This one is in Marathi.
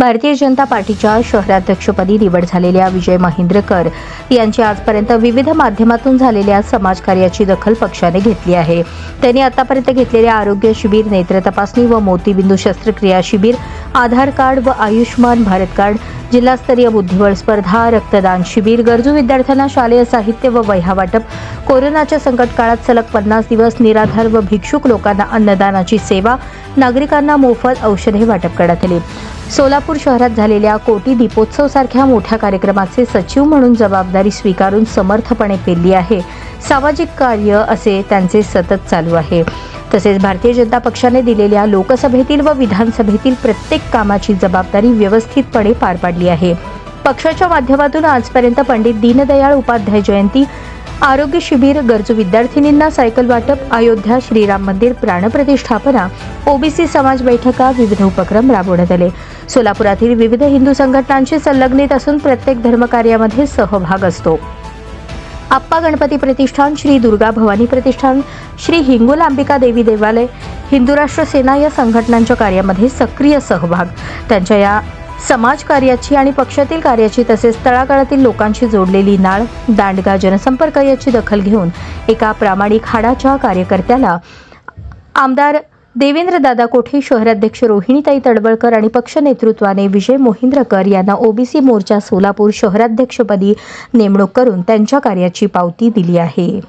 भारतीय जनता पार्टीच्या शहराध्यक्षपदी निवड झालेल्या विजय महेंद्रकर यांची आजपर्यंत विविध माध्यमातून झालेल्या समाजकार्याची दखल पक्षाने घेतली आहे. त्यांनी आतापर्यंत घेतलेल्या आरोग्य शिबिर नेत्र तपासणी व मोतीबिंदू शस्त्रक्रिया शिबिर आधार कार्ड व आयुष्यमान भारत कार्ड जिल्हास्तरीय बुद्धिबळ स्पर्धा रक्तदान शिबिर गरजू विद्यार्थ्यांना शालेय साहित्य व वह्या वाटप कोरोनाच्या संकट काळात सलग पन्नास दिवस निराधार व भिक्षुक लोकांना अन्नदानाची सेवा नागरिकांना मोफत औषधे वाटप करण्यात आली. सोलापूर शहरात झालेल्या कोटी दीपोत्सव सारख्या मोठ्या कार्यक्रमाचे सचिव म्हणून जबाबदारी स्वीकारून समर्थपणे पेलली आहे. सामाजिक कार्य असे त्यांचे सतत चालू आहे. तसेच भारतीय जनता पक्षाने दिलेल्या लोकसभेतील व विधानसभेतील प्रत्येक कामाची जबाबदारी व्यवस्थितपणे पार पाडली आहे. पक्षाच्या माध्यमातून आजपर्यंत पंडित दीनदयाळ उपाध्याय जयंती आरोग्य शिबिर गरजू विद्यार्थिनींना सायकल वाटप अयोध्या श्रीराम मंदिर प्राणप्रतिष्ठापना ओबीसी समाज बैठका विविध उपक्रम राबवण्यात आले. सोलापुरातील विविध हिंदू संघटनांशी संलग्नित असून प्रत्येक धर्मकार्यामध्ये सहभाग असतो. आप्पा गणपती प्रतिष्ठान श्री दुर्गा भवानी प्रतिष्ठान श्री हिंगोलांबिका देवी देवालय हिंदू राष्ट्र सेना या संघटनांच्या कार्यामध्ये सक्रिय सहभाग. त्यांच्या या समाज कार्याची आणि पक्षातील कार्याची तसेच तळागाळातील लोकांशी जोडलेली नाळ दांडगा जनसंपर्क याची दखल घेऊन एका प्रामाणिक हाडाच्या कार्यकर्त्याला आमदार देवेंद्र दादा कोठे शहराध्यक्ष रोहिणीताई तडवळकर आणि पक्ष नेतृत्वाने विजय मोहिंद्रकर यांना ओबीसी मोर्चा सोलापूर शहराध्यक्षपदी नेमणूक करून त्यांच्या कार्याची पावती दिली आहे.